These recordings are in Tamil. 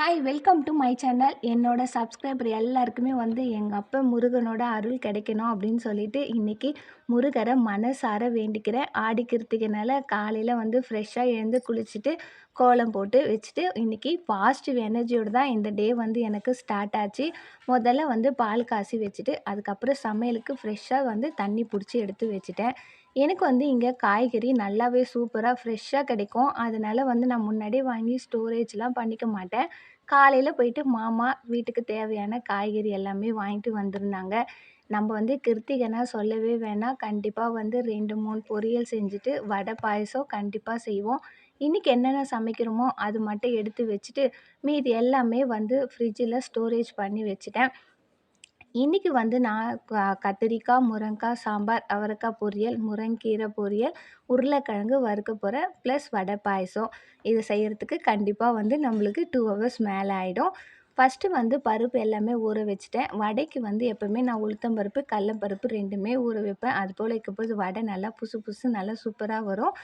Hi welcome to my channel என்னோட சப்ஸ்கிரைபர் எல்லாருக்குமே வந்து எங்கள் அப்பா முருகனோட அருள் கிடைக்கணும் அப்படின்னு சொல்லிட்டு இன்றைக்கி முருகரை மனசார வேண்டிக்கிறேன். ஆடி கிருத்திகனால காலையில் வந்து ஃப்ரெஷ்ஷாக எழுந்து குளிச்சுட்டு கோலம் போட்டு வச்சுட்டு இன்றைக்கி பாசிட்டிவ் எனர்ஜியோடு தான் இந்த டே வந்து எனக்கு ஸ்டார்ட் ஆச்சு. முதல்ல வந்து பால் காசி வச்சுட்டு அதுக்கப்புறம் சமையலுக்கு ஃப்ரெஷ்ஷாக வந்து தண்ணி பிடிச்சி எடுத்து வச்சுட்டேன். எனக்கு வந்து இங்கே காய்கறி நல்லாவே சூப்பராக ஃப்ரெஷ்ஷாக கிடைக்கும். அதனால் வந்து நான் முன்னாடியே வாங்கி ஸ்டோரேஜ்லாம் பண்ணிக்க மாட்டேன். காலையில் போயிட்டு மாமா வீட்டுக்கு தேவையான காய்கறி எல்லாமே வாங்கிட்டு வந்திருந்தாங்க. நம்ம வந்து கிருத்திகைனா சொல்லவே வேணாம். கண்டிப்பாக வந்து ரெண்டு மூணு பொரியல் செஞ்சுட்டு வடை பாயசம் கண்டிப்பாக செய்வோம். இன்றைக்கி என்னென்ன சமைக்கிறோமோ அது மட்டும் எடுத்து வச்சுட்டு மீதி எல்லாமே வந்து ஃப்ரிட்ஜில் ஸ்டோரேஜ் பண்ணி வச்சுட்டேன். இன்றைக்கி வந்து நான் கத்திரிக்காய் முருங்கக்காய் சாம்பார் அவரைக்காய் பொரியல் முருங்கீரை பொரியல் உருளைக்கிழங்கு வறுக்க போகிறேன் ப்ளஸ் வடை பாயசம். இது செய்கிறதுக்கு கண்டிப்பாக வந்து நம்மளுக்கு டூ ஹவர்ஸ் மேலே ஆகிடும் ஃபஸ்ட்டு வந்து பருப்பு எல்லாமே ஊற வச்சுட்டேன். வடைக்கு வந்து எப்போவுமே நான் உளுத்தம் பருப்பு கடலப்பருப்பு ரெண்டுமே ஊற வைப்பேன். அது போல் வைக்கும்போது வடை நல்லா புசு புசு நல்லா சூப்பராக வரும்.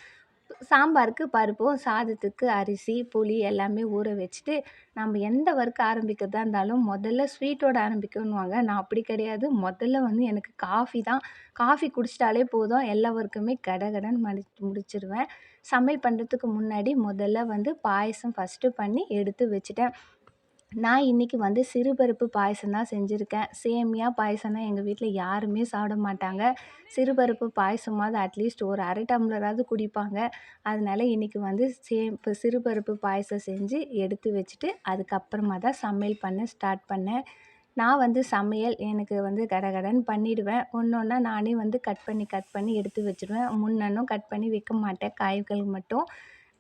சாம்பாருக்கு பருப்பும் சாதத்துக்கு அரிசி புளி எல்லாமே ஊற வச்சுட்டு நம்ம எந்த ஒர்க் ஆரம்பிக்கிறதா இருந்தாலும் முதல்ல ஸ்வீட்டோட ஆரம்பிக்கணுவாங்க நான் அப்படி கிடையாது. முதல்ல வந்து எனக்கு காஃபி தான். காஃபி குடிச்சிட்டாலே போதும். எல்லா ஒர்க்குமே கடகடன்னு மடி முடிச்சிடுவேன் சமையல் பண்ணுறதுக்கு முன்னாடி முதல்ல வந்து பாயசம் ஃபஸ்ட்டு பண்ணி எடுத்து வச்சுட்டேன். நான் இன்றைக்கி வந்து சிறுபருப்பு பாயசம் தான் செஞ்சுருக்கேன். சேமியா பாயசம்னா எங்கள் வீட்டில் யாருமே சாப்பிட மாட்டாங்க. சிறுபருப்பு பாயசமாவது அட்லீஸ்ட் ஒரு அரை டம்ளராவது குடிப்பாங்க. அதனால் இன்றைக்கி வந்து சே இப்போ சிறுபருப்பு பாயசம் செஞ்சு எடுத்து வச்சுட்டு அதுக்கப்புறமா தான் சமையல் பண்ண ஸ்டார்ட் பண்ணேன். நான் வந்து சமையல் எனக்கு வந்து கடகடன்னு பண்ணிவிடுவேன் ஒன்று ஒன்றா நானே வந்து கட் பண்ணி கட் பண்ணி எடுத்து வச்சுருவேன். முன்னன்னும் கட் பண்ணி வைக்க மாட்டேன். காய்கள் மட்டும்.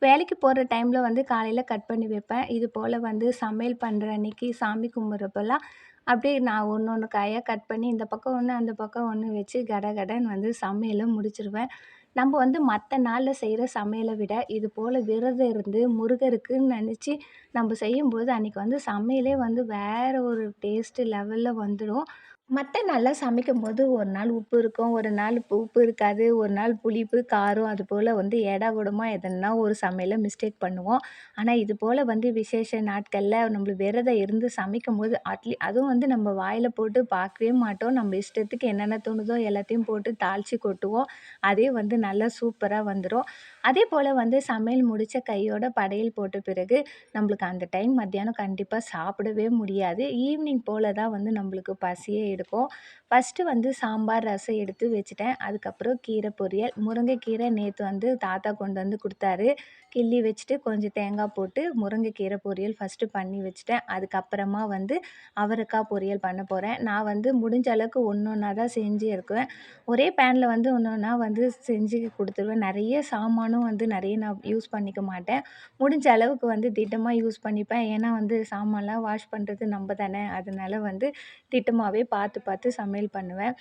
வேலைக்கு போகிற டைமில் வந்து காலையில் கட் பண்ணி வைப்பேன். இது போல் வந்து சமையல் பண்ணுற அன்றைக்கி சாமி கும்பிட்றப்பெல்லாம் அப்படியே நான் ஒன்று ஒன்று காயாக கட் பண்ணி இந்த பக்கம் ஒன்று அந்த பக்கம் ஒன்று வச்சு கட கடன்னு வந்து சமையலை முடிச்சிடுவேன் நம்ம வந்து மற்ற நாளில் செய்கிற சமையலை விட இது போல் விரதம் இருந்து முருகருக்குன்னு நினச்சி நம்ம செய்யும்போது அன்றைக்கி வந்து சமையலே வந்து வேறு ஒரு டேஸ்ட்டு லெவலில் வந்துடும் மற்ற நாளில் சமைக்கும்போது ஒரு நாள் உப்பு இருக்கும் ஒரு நாள் உப்பு இருக்காது ஒரு நாள் புளிப்பு காரம் அது போல் வந்து எடா கூடமாக எதனா ஒரு சமையலில் மிஸ்டேக் பண்ணுவோம். ஆனால் இது போல் வந்து விசேஷ நாட்களில் நம்மளுக்கு விரதம் இருந்து சமைக்கும்போது அட்லீ அதுவும் வந்து நம்ம வாயில் போட்டு பார்க்கவே மாட்டோம். நம்ம இஷ்டத்துக்கு என்னென்ன தோணுதோ எல்லாத்தையும் போட்டு தாளித்து கொட்டுவோம். அதே வந்து நல்லா சூப்பராக வந்துடும் அதே போல் வந்து சமையல் முடித்த கையோட படையல் போட்ட பிறகு நம்மளுக்கு அந்த டைம் மத்தியானம் கண்டிப்பாக சாப்பிடவே முடியாது. ஈவினிங் போல் தான் வந்து நம்மளுக்கு பசியே இருக்கும் ஃபஸ்ட்டு வந்து சாம்பார் ரசம் எடுத்து வச்சுட்டேன். அதுக்கப்புறம் கீரை பொரியல். முருங்கைக்கீரை நேற்று வந்து தாத்தா கொண்டு வந்து கொடுத்தாரு. கிள்ளி வச்சுட்டு கொஞ்சம் தேங்காய் போட்டு முருங்கைக்கீரை பொரியல் ஃபஸ்ட்டு பண்ணி வச்சுட்டேன். அதுக்கப்புறமா வந்து அவரைக்காய் பொரியல் பண்ண போகிறேன் நான் வந்து முடிஞ்ச அளவுக்கு ஒன்று ஒன்றா தான் செஞ்சு இருக்குவேன். ஒரே பேனில் வந்து ஒன்று ஒன்றா வந்து செஞ்சு கொடுத்துருவேன். நிறைய சாமானும் வந்து நிறைய நான் யூஸ் பண்ணிக்க மாட்டேன். முடிஞ்ச அளவுக்கு வந்து திட்டமாக யூஸ் பண்ணிப்பேன். ஏன்னா வந்து சாமான்லாம் வாஷ் பண்ணுறது நம்ம தானே. அதனால் வந்து திட்டமாகவே பார்த்து பார்த்து பார்த்து சமையல் பண்ணுவேன்.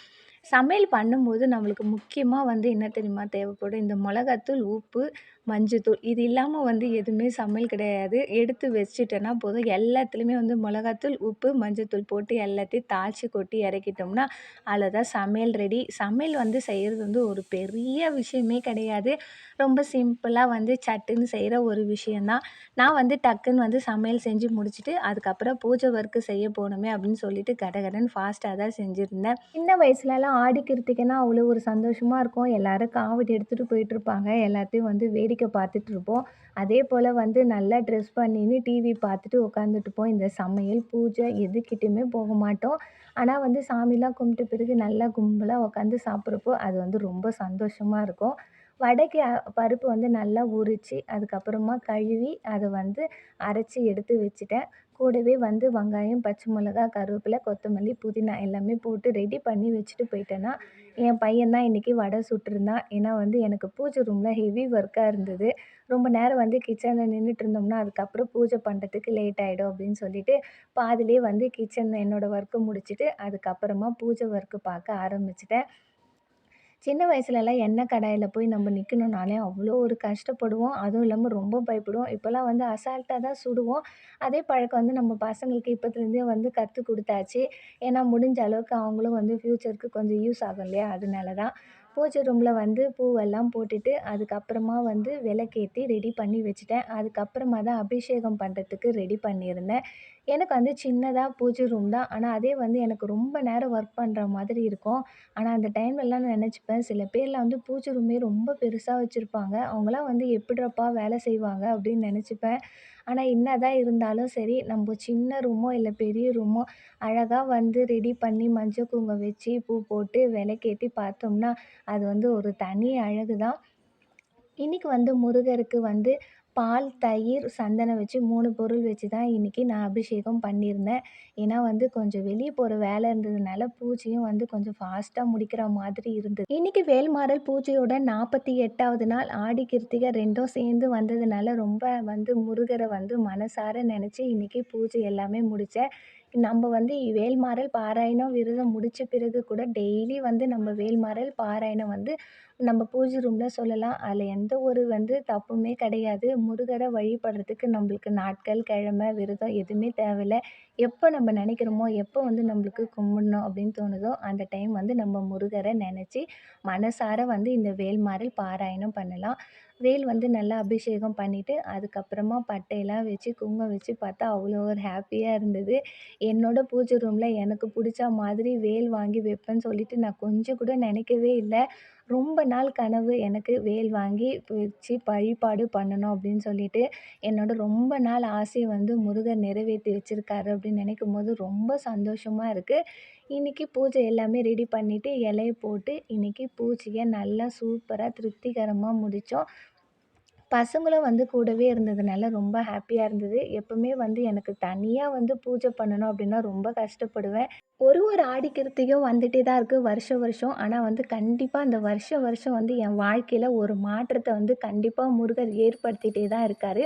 சமையல் பண்ணும்போது நம்மளுக்கு முக்கியமாக வந்து என்ன தெரியுமா தேவைப்படும்? இந்த மிளகாத்தூள் உப்பு மஞ்சத்தூள் இது இல்லாமல் வந்து எதுவுமே சமையல் கிடையாது. எடுத்து வச்சுட்டேன்னா போதும். எல்லாத்துலேயுமே வந்து மிளகாத்தூள் உப்பு மஞ்சத்தூள் போட்டு எல்லாத்தையும் தாளித்து கொட்டி இறக்கிட்டோம்னா அவ்வளோதான் சமையல் ரெடி. சமையல் வந்து செய்கிறது வந்து ஒரு பெரிய விஷயமே கிடையாது. ரொம்ப சிம்பிளாக வந்து சட்டுன்னு செய்கிற ஒரு விஷயந்தான் நான் வந்து டக்குன்னு வந்து சமையல் செஞ்சு முடிச்சுட்டு அதுக்கப்புறம் பூஜை ஒர்க்கு செய்ய போகணுமே அப்படின்னு சொல்லிட்டு கடகடன் ஃபாஸ்ட்டாக தான் செஞ்சுருந்தேன். சின்ன வயசுலலாம் ஆடி கிருத்திகைனா அவ்வளோ ஒரு சந்தோஷமாக இருக்கும். எல்லோரும் காவடி எடுத்துகிட்டு போயிட்டுருப்பாங்க. எல்லாத்தையும் வந்து வேடிக்கை வேடிக்கை பார்த்துட்ருப்போம் அதே போல் வந்து நல்லா ட்ரெஸ் பண்ணின்னு டிவி பார்த்துட்டு உட்காந்துட்ருப்போம் இந்த சமையல் பூஜை எதுக்கிட்டேயுமே போக மாட்டோம். ஆனால் வந்து சாமிலாம் கும்பிட்ட பிறகு நல்லா கும்பலாக உட்காந்து சாப்பிட்றப்போ அது வந்து ரொம்ப சந்தோஷமாக இருக்கும். வடைக்கு பருப்பு வந்து நல்லா உரித்து அதுக்கப்புறமா கழுவி அதை வந்து அரைச்சி எடுத்து வச்சுட்டேன். கூடவே வந்து வெங்காயம் பச்சை மிளகா கருவேப்பிலை கொத்தமல்லி புதினா எல்லாமே போட்டு ரெடி பண்ணி வச்சுட்டு போயிட்டேன்னா என் பையன் தான் இன்றைக்கி வடை சுட்டிருந்தான். ஏன்னா வந்து எனக்கு பூஜை ரூமில் ஹெவி ஒர்க்காக இருந்தது. ரொம்ப நேரம் வந்து கிச்சனில் நின்றுட்டு இருந்தோம்னா அதுக்கப்புறம் பூஜை பண்ணுறதுக்கு லேட் ஆகிடும் அப்படின்னு சொல்லிட்டு பாதிலே வந்து கிச்சன் என்னோடய ஒர்க்கை முடிச்சுட்டு அதுக்கப்புறமா பூஜை ஒர்க்கு பார்க்க ஆரம்பிச்சிட்டேன். சின்ன வயசுலலாம் எண்ணெய் கடாயில் போய் நம்ம நிற்கணுன்னாலே அவ்வளோ ஒரு கஷ்டப்படுவோம். அதுவும் இல்லாமல் ரொம்ப பயப்படுவோம். இப்போல்லாம் வந்து அசால்ட்டாக தான் சுடுவோம். அதே பழக்கம் வந்து நம்ம பசங்களுக்கு இப்போத்துலேருந்தே வந்து கற்றுக் கொடுத்தாச்சு. ஏன்னா முடிஞ்ச அளவுக்கு அவங்களும் வந்து ஃப்யூச்சருக்கு கொஞ்சம் யூஸ் ஆகும் இல்லையா? அதனால தான் பூஜை ரூமில் வந்து பூவெல்லாம் போட்டுட்டு அதுக்கப்புறமா வந்து விளக்கேத்தி ரெடி பண்ணி வச்சுட்டேன். அதுக்கப்புறமா தான் அபிஷேகம் பண்ணுறதுக்கு ரெடி பண்ணியிருந்தேன். எனக்கு வந்து சின்னதாக பூஜை ரூம் தான். ஆனால் அதே வந்து எனக்கு ரொம்ப நேரம் ஒர்க் பண்ணுற மாதிரி இருக்கும். ஆனால் அந்த டைம்லலாம் நான் நினச்சிப்பேன் சில பேர்லாம் வந்து பூஜை ரூமே ரொம்ப பெருசாக வச்சுருப்பாங்க. அவங்களாம் வந்து எப்படிறப்பா வேலை செய்வாங்க அப்படின்னு நினச்சிப்பேன். ஆனால் என்ன தான் இருந்தாலும் சரி நம்ம சின்ன ரூமோ இல்லை பெரிய ரூமோ அழகாக வந்து ரெடி பண்ணி மஞ்சள் குங்குமம் வச்சு பூ போட்டு விளக்கேத்தி பார்த்தோம்னா அது வந்து ஒரு தனி அழகு தான் இன்றைக்கி வந்து முருகருக்கு வந்து பால் தயிர் சந்தனம் வச்சு மூணு பொருள் வச்சு தான் இன்றைக்கி நான் அபிஷேகம் பண்ணியிருந்தேன். ஏன்னா வந்து கொஞ்சம் வெளியே போகிற வேலை இருந்ததுனால பூஜையும் வந்து கொஞ்சம் ஃபாஸ்ட்டாக முடிக்கிற மாதிரி இருந்தது. இன்றைக்கி வேல்மாறல் பூஜையோட நாற்பத்தி எட்டாவது நாள் ஆடி கிருத்திகை ரெண்டும் சேர்ந்து வந்ததுனால ரொம்ப வந்து முருகரை வந்து மனசார நினச்சி இன்றைக்கி பூஜை எல்லாமே முடித்தேன் நம்ம வந்து வேல்மாறல் பாராயணம் விரதம் முடித்த பிறகு கூட டெய்லி வந்து நம்ம வேல்மாறல் பாராயணம் வந்து நம்ம பூஜை ரூமில் சொல்லலாம். அதில் எந்த ஒரு வந்து தப்புமே கிடையாது. முருகரை வழிபடுறதுக்கு நம்மளுக்கு நாட்கள் கிழமை விரதம் எதுவுமே தேவையில்ல. எப்போ நம்ம நினைக்கிறோமோ எப்போ வந்து நம்மளுக்கு கும்பிடணும் அப்படின்னு தோணுதோ அந்த டைம் வந்து நம்ம முருகரை நினச்சி மனசார வந்து இந்த வேல்மாறல் பாராயணம் பண்ணலாம். வேல் வந்து நல்லா அபிஷேகம் பண்ணிவிட்டு அதுக்கப்புறமா பட்டையெல்லாம் வச்சு குங்குமம் வச்சு பார்த்தா அவ்வளோ ஒரு ஹாப்பியாக இருந்தது. என்னோடய பூஜை ரூமில் எனக்கு பிடிச்ச மாதிரி வேல் வாங்கி வைப்பேன்னு சொல்லிட்டு நான் கொஞ்சம் கூட நினைக்கவே இல்லை. ரொம்ப நாள் கனவு எனக்கு வேல் வாங்கி வச்சு வழிபாடு பண்ணணும் அப்படின்னு சொல்லிட்டு என்னோடய ரொம்ப நாள் ஆசையை வந்து முருகர் நிறைவேற்றி வச்சுருக்காரு அப்படின்னு நினைக்கும் போது ரொம்ப சந்தோஷமாக இருக்குது இன்றைக்கி பூஜை எல்லாமே ரெடி பண்ணிவிட்டு இலைய போட்டு இன்றைக்கி பூஜையை நல்லா சூப்பராக திருப்திகரமாக முடித்தோம் பசங்களும் வந்து கூடவே இருந்ததுனால ரொம்ப ஹாப்பியாக இருந்தது. எப்போவுமே வந்து எனக்கு தனியாக வந்து பூஜை பண்ணணும் அப்படின்னா ரொம்ப கஷ்டப்படுவேன். ஒரு ஒரு ஆடி கிருத்திகையும் வந்துட்டே தான் இருக்குது வருஷம் வருஷம். ஆனால் வந்து கண்டிப்பாக அந்த வருஷம் வருஷம் வந்து என் வாழ்க்கையில் ஒரு மாற்றத்தை வந்து கண்டிப்பாக முருகர் ஏற்படுத்திகிட்டே தான் இருக்கார்.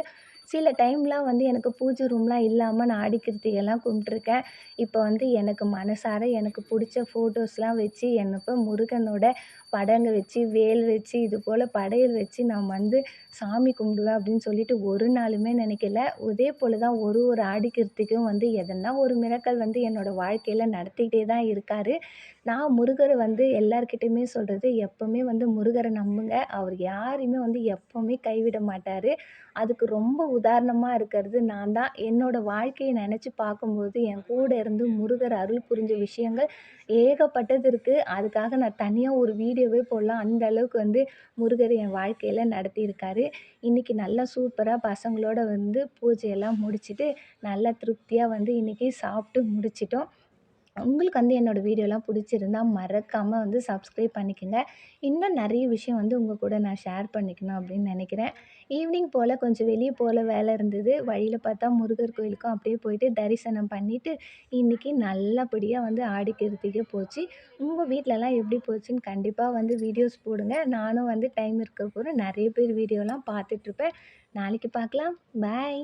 சில டைம்லாம் வந்து எனக்கு பூஜை ரூம்லாம் இல்லாமல் நான் ஆடி கிருத்திகைலாம் கும்பிட்ருக்கேன் இப்போ வந்து எனக்கு மனசார எனக்கு பிடிச்ச ஃபோட்டோஸ்லாம் வச்சு எனக்கு முருகனோட படங்கள் வச்சு வேல் வச்சு இது போல் படையல் வச்சு நான் வந்து சாமி கும்பிடுவேன் அப்படின்னு சொல்லிட்டு ஒரு நாளுமே நினைக்கல. இதே போல் தான் ஒரு ஒரு ஆடிக்கிருத்திக்கும் வந்து எதனா ஒரு மிரக்கல் வந்து என்னோடய வாழ்க்கையில் நடத்திக்கிட்டே தான் இருக்கார். நான் முருகரை வந்து எல்லார்கிட்டயுமே சொல்கிறது எப்போவுமே வந்து முருகரை நம்புங்க. அவர் யாரையுமே வந்து எப்போவுமே கைவிட மாட்டார். அதுக்கு ரொம்ப உதாரணமாக இருக்கிறது நான் தான். என்னோடய வாழ்க்கையை நினச்சி பார்க்கும்போது என் கூட இருந்து முருகர் அருள் புரிஞ்ச விஷயங்கள் ஏகப்பட்டது இருக்குது அதுக்காக நான் தனியாக ஒரு வீடியோவே போடலாம். அந்த அளவுக்கு வந்து முருகர் என் வாழ்க்கையில் நடத்தியிருக்காரு. இன்றைக்கி நல்லா சூப்பராக பசங்களோட வந்து பூஜையெல்லாம் முடிச்சுட்டு நல்லா திருப்தியாக வந்து இன்றைக்கி சாப்பிட்டு முடிச்சிட்டோம். உங்களுக்கு வந்து என்னோடய வீடியோலாம் பிடிச்சிருந்தா மறக்காமல் வந்து சப்ஸ்கிரைப் பண்ணிக்கோங்க. இன்னும் நிறைய விஷயம் வந்து உங்கள் கூட நான் ஷேர் பண்ணிக்கணும் அப்படின்னு நினைக்கிறேன். ஈவினிங் போல் கொஞ்சம் வெளியே போல் வேலை இருந்தது. வழியில் பார்த்தா முருகர் கோயிலுக்கும் அப்படியே போயிட்டு தரிசனம் பண்ணிவிட்டு இன்றைக்கி நல்லபடியாக வந்து ஆடி கிருத்திகை போச்சு உங்கள் வீட்டிலலாம் எப்படி போச்சுன்னு கண்டிப்பாக வந்து வீடியோஸ் போடுங்க. நானும் வந்து டைம் இருக்க போகிற நிறைய பேர் வீடியோலாம் பார்த்துட்ருப்பேன் நாளைக்கு பார்க்கலாம். பாய்